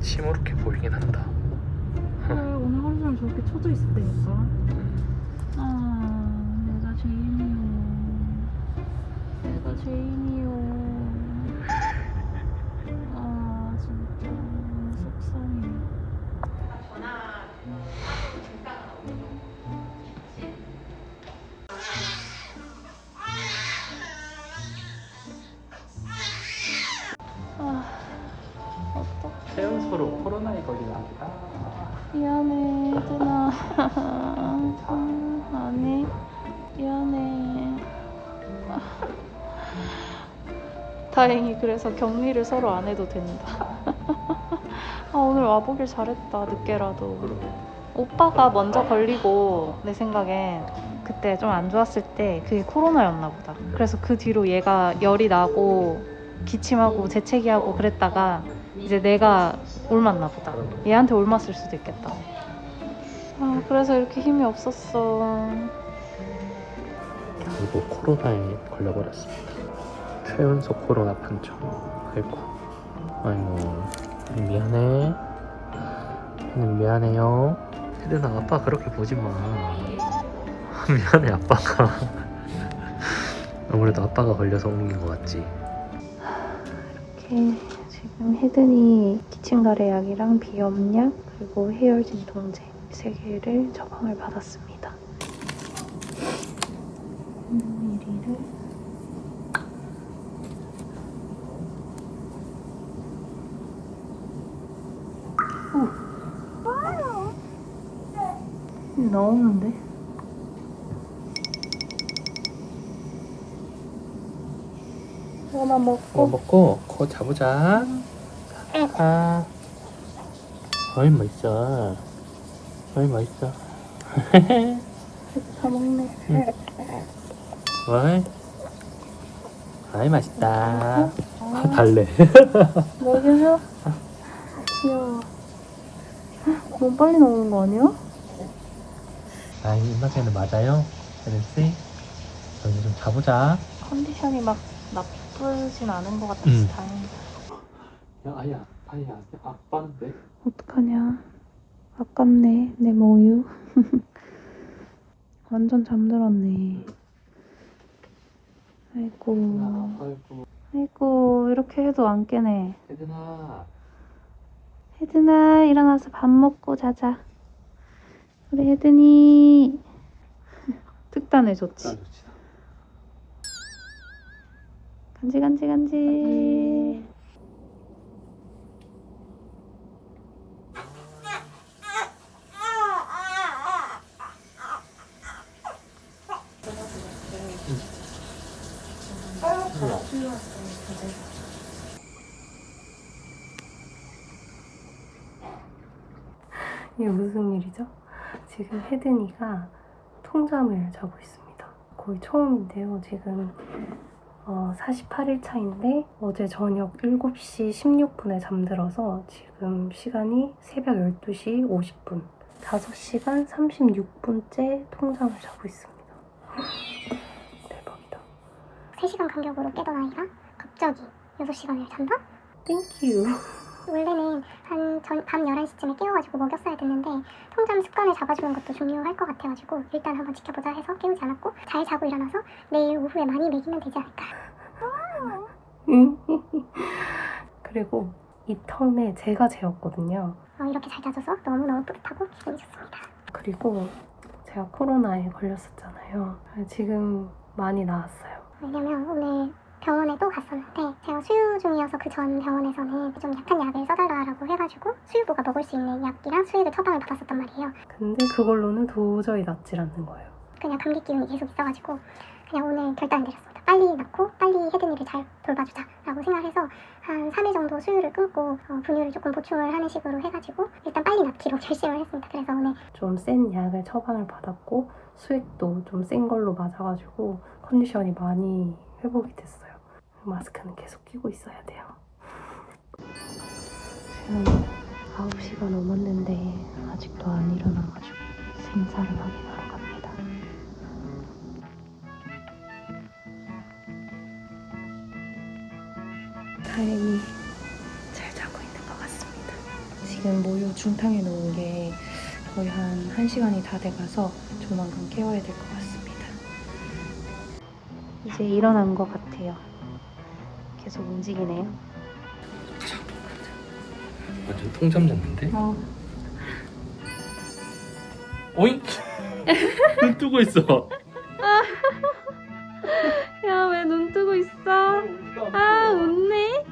시무룩해 보이긴 한다. 헐, 오늘 하루 종일 저렇게 쳐져 있을 때니까. 음, 아, 내가 죄인이요. 내가 죄인 미안해, 혜진아. 아니, 미안해. 다행히 그래서 격리를 서로 안 해도 된다. 아, 오늘 와보길 잘했다, 늦게라도. 오빠가 먼저 걸리고, 내 생각엔 그때 좀 안 좋았을 때 그게 코로나였나 보다. 그래서 그 뒤로 얘가 열이 나고, 기침하고, 재채기하고 그랬다가 이제 내가 옮았나 보다. 얘한테 옮았을 수도 있겠다. 아, 그래서 이렇게 힘이 없었어. 결국 코로나에 걸려버렸습니다. 최연소 코로나 판정. 아이고, 아이고, 미안해. 미안해요. 혜든아, 아빠 그렇게 보지 마. 미안해, 아빠가. 아무래도 아빠가 걸려서 옮긴 것 같지. 이렇게 혜든이 기침가래 약이랑 비염약 그리고 해열 진통제 세 개를 처방을 받았습니다. 1ml를 나오는데? 하나 먹고 뭐 먹고 코 자보자. 아, 어이 맛있어. 어이 맛있어. 다 먹네. 어이, 어이 맛있다. 아, 달래. 먹여줘. 귀여워. 너무 빨리 나오는 거 아니야? 아, 이 입맛에는 맞아요. 혜든씨. 저희 좀 자보자. 컨디션이 막 나쁘 진 않은 것 같아서 음. 다행이다. 야, 아야, 아야, 아빠인데. 어떡하냐. 아깝네, 내 모유. 완전 잠들었네. 아이고. 아이고, 아이고, 이렇게 해도 안 깨네. 혜든아. 혜든아, 일어나서 밥 먹고 자자. 우리 혜든이. 특단해 좋지. 아, 좋지. 간지 간지 간지. 이게 무슨 일이죠? 지금 혜든이가 통잠을 자고 있습니다. 거의 처음인데요. 지금 어, 48일 차인데 어제 저녁 7시 16분에 잠들어서 지금 시간이 새벽 12시 50분. 5시간 36분째 통잠을 자고 있습니다. 대박이다. 3시간 간격으로 깨던 아이가 갑자기 6시간을 잔다? 땡큐. 원래는 한 전, 밤 11시쯤에 깨워가지고 먹였어야 됐는데 통잠 습관을 잡아주는 것도 중요할 것 같아가지고 일단 한번 지켜보자 해서 깨우지 않았고 잘 자고 일어나서 내일 오후에 많이 먹이면 되지 않을까 그리고 이 텀에 제가 재웠거든요. 어, 이렇게 잘 자줘서 너무너무 뿌듯하고 기분이 좋습니다 그리고 제가 코로나에 걸렸었잖아요. 지금 많이 나았어요. 왜냐면 오늘 병원에 또 갔었는데 제가 수유 중이어서 그 전 병원에서는 좀 약한 약을 써달라고 해가지고 수유부가 먹을 수 있는 약이랑 수액을 처방을 받았었단 말이에요 근데 그걸로는 도저히 낫질 않는 거예요. 그냥 감기 기운이 계속 있어가지고 그냥 오늘 결단을 내렸습니다. 빨리 낳고 빨리 혜든이를 잘 돌봐주자라고 생각해서 한 3일 정도 수유를 끊고 어, 분유를 조금 보충을 하는 식으로 해가지고 일단 빨리 낳기로 결심을 했습니다. 그래서 오늘 좀 센 약을 처방을 받았고 수액도 좀 센 걸로 맞아가지고 컨디션이 많이 회복이 됐어요. 마스크는 계속 끼고 있어야 돼요. 지금 9시가 넘었는데 아직도 안 일어나가지고 생사를 확인하러 갑니다. 다행히 잘 자고 있는 것 같습니다. 지금 모유 중탕해 놓은 게 거의 한 1시간이 다 돼가서 조만간 깨워야 될 것 같습니다. 이제 일어난 것 같아요. 계속 움직이네요. 완전 통잠 잤는데? 어, 오잉? 눈 뜨고 있어. 야, 왜 눈 뜨고 있어? 아, 웃네?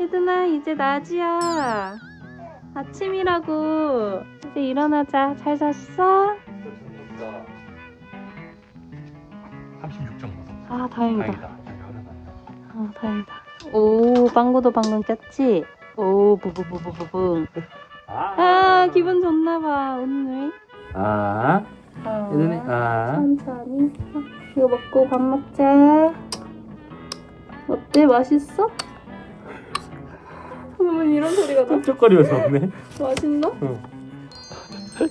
혜든아, 이제 낮이야. 아침이라고. 이제 일어나자. 잘 잤어? 36.5도. 아, 다행이다. 다행이다. 아, 다행이다. 오, 빵구도 방금 꼈지? 오, 부부부부부부. 아, 기분 좋나봐, 오늘. 아, 아, 예전에 아. 천천히. 어, 이거 먹고 밥 먹자. 어때? 맛있어? 그러면 이런 소리가 나? 쩍쩍거리면서 먹네. 맛있나?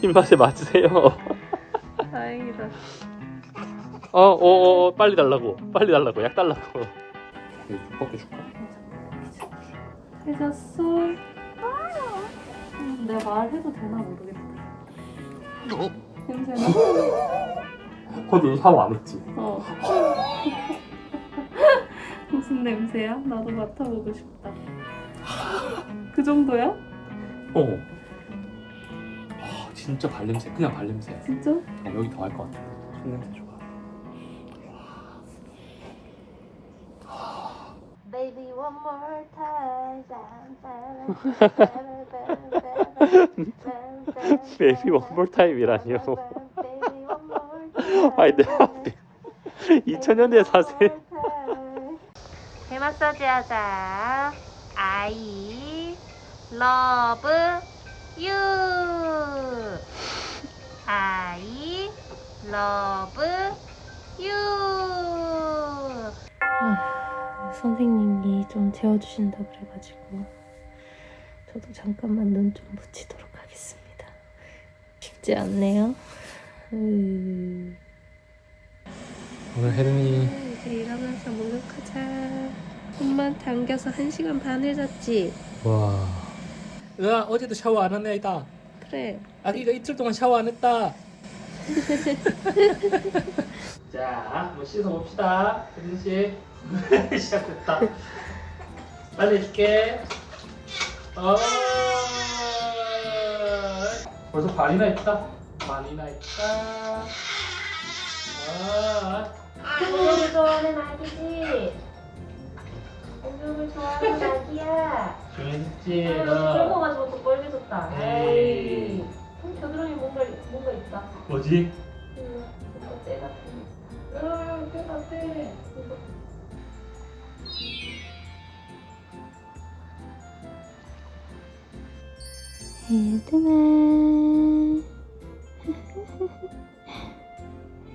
입맛에 맞으세요. 다행이다. 어, 어, 어, 빨리 달라고. 빨리 달라고. 약 달라고. 볶여 줄까? 잘 잤어? 음, 내가 말해도 되나 모르겠다. 냄새나? 거기 샤워 안 했지? 어. 무슨 냄새야? 나도 맡아보고 싶다. 그 정도야? 어. 아, 진짜 발냄새. 그냥 발냄새. 진짜? 어, 여기 더 할 것 같아. 손냄새 좋 one more time. Baby one more time이라니요. 아이, 내 앞에 2000년대 사세요. 배 마사지 하자. I love you. I love you. 선생님 이 좀 재워주신다 그래가지고 저도 잠깐만 눈 좀 붙이도록 하겠습니다. 쉽지 않네요. 음. 오늘 혜린이 이제 일어나서 목욕하자. 엄마한테 안겨서 1시간 반을 잤지? 와. 으아, 어제도 샤워 안 하네, 아이다. 그래. 아기가 이틀 동안 샤워 안 했다. 자, 한번 씻어 봅시다. 혜린 씨. 시작됐다. 빨리 해줄게. 어. 벌써 반이나 했다. 반이나 했다. 아. 목욕을 좋아하는 아기지? 목욕을 좋아하는 아기야. 그런 거 너. 가지고 또 빨개졌다. 에이. 에이. 겨드랑이 뭔가, 뭔가 있다. 뭐지? 응, 뭔가 때 같은. 응, 때 같아. 이거. 얘들아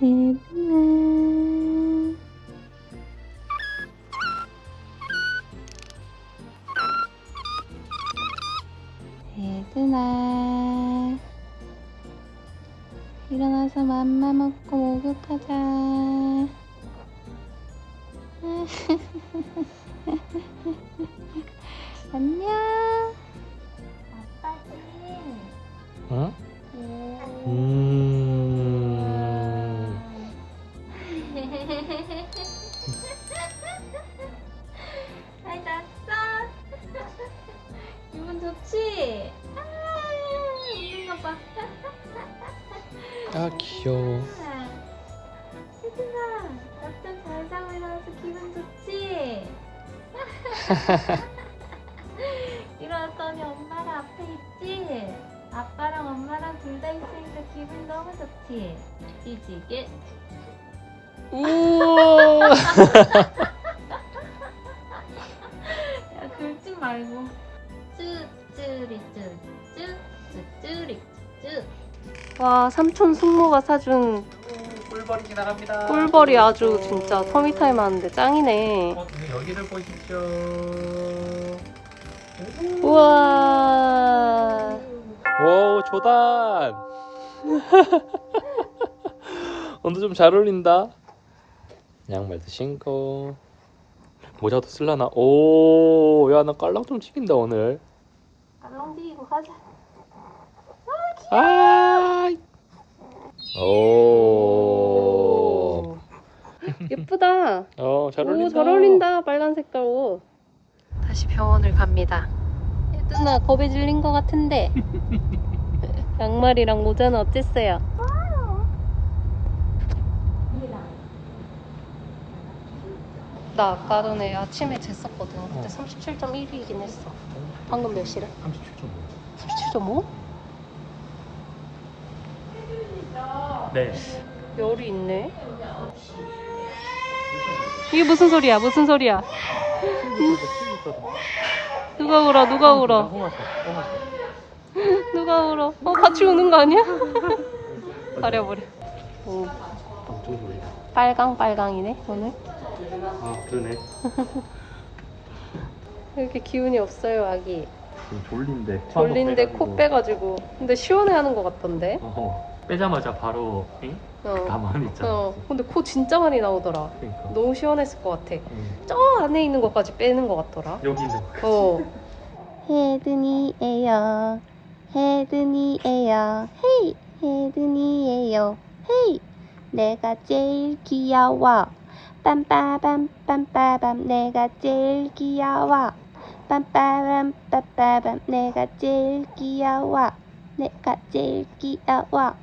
얘들아 얘들아 일어나서 맘마 먹고 목욕하자. 안녕 어? 음. 잘 잤어? 기분 좋지? 아, 웃는 거 봐. 아, 귀여워. 혜진아, 낮잠 잘 자고 일어나서 기분 좋지? 일어났더니 엄마랑 앞에 있지? 아빠랑 엄마랑 둘 다 있으니까 기분 너무 좋지? 찌지게 우와. 야 긁지 말고 쭈쭈리 쭈 쭈 쭈쭈리 쭈쭈 와 삼촌 숙모가 사준 꿀벌이 지나갑니다. 꿀벌이 아주 진짜 터미타임 하는데 짱이네 어, 근데 여기를 보십시오. 우와 오, 조단. 오늘 좀 잘 어울린다. 양말도 신고. 모자도 쓸라나. 오, 야, 나 깔랑 좀 튀긴다, 오늘. 아, 얼렁디고 가자. 아. 오. 예쁘다. 어, 잘 어울린다. 오, 잘 어울린다. 빨간 색깔 옷. 다시 병원을 갑니다. 예준아, 겁에 질린 것 같은데. 양말이랑 모자는 어땠어요? 나 아까 전에 아침에 쟀었거든. 근데 37.1이긴 했어. 방금 몇 시래? 37.5. 37.5? 네. 열이 있네. 이게 무슨 소리야? 무슨 소리야? 누가 울어? 누가 울어? 누가 울어? 어, 같이 우는 거 아니야? 가려버려. 오. 빨강 빨강이네 오늘. 아, 그러네. 왜 이렇게 기운이 없어요 아기. 좀 졸린데. 졸린데 코 빼가지고. 근데 시원해 하는 것 같던데. 어. 빼자마자 바로 응? 어. 가만히 있잖아. 어. 근데 코 진짜 많이 나오더라. 그러니까. 너무 시원했을 것 같아. 응. 저 안에 있는 것까지 빼는 것 같더라. 여기 있는 거. 어. 헤드니에요. 헤드니에요. 헤이. 헤드니에요. 헤이. 내가 제일 귀여워. 빰빠밤 빰빠밤 내가 제일 귀여워. 빰빠밤 빰빠밤 내가 제일 귀여워. 내가 제일 귀여워.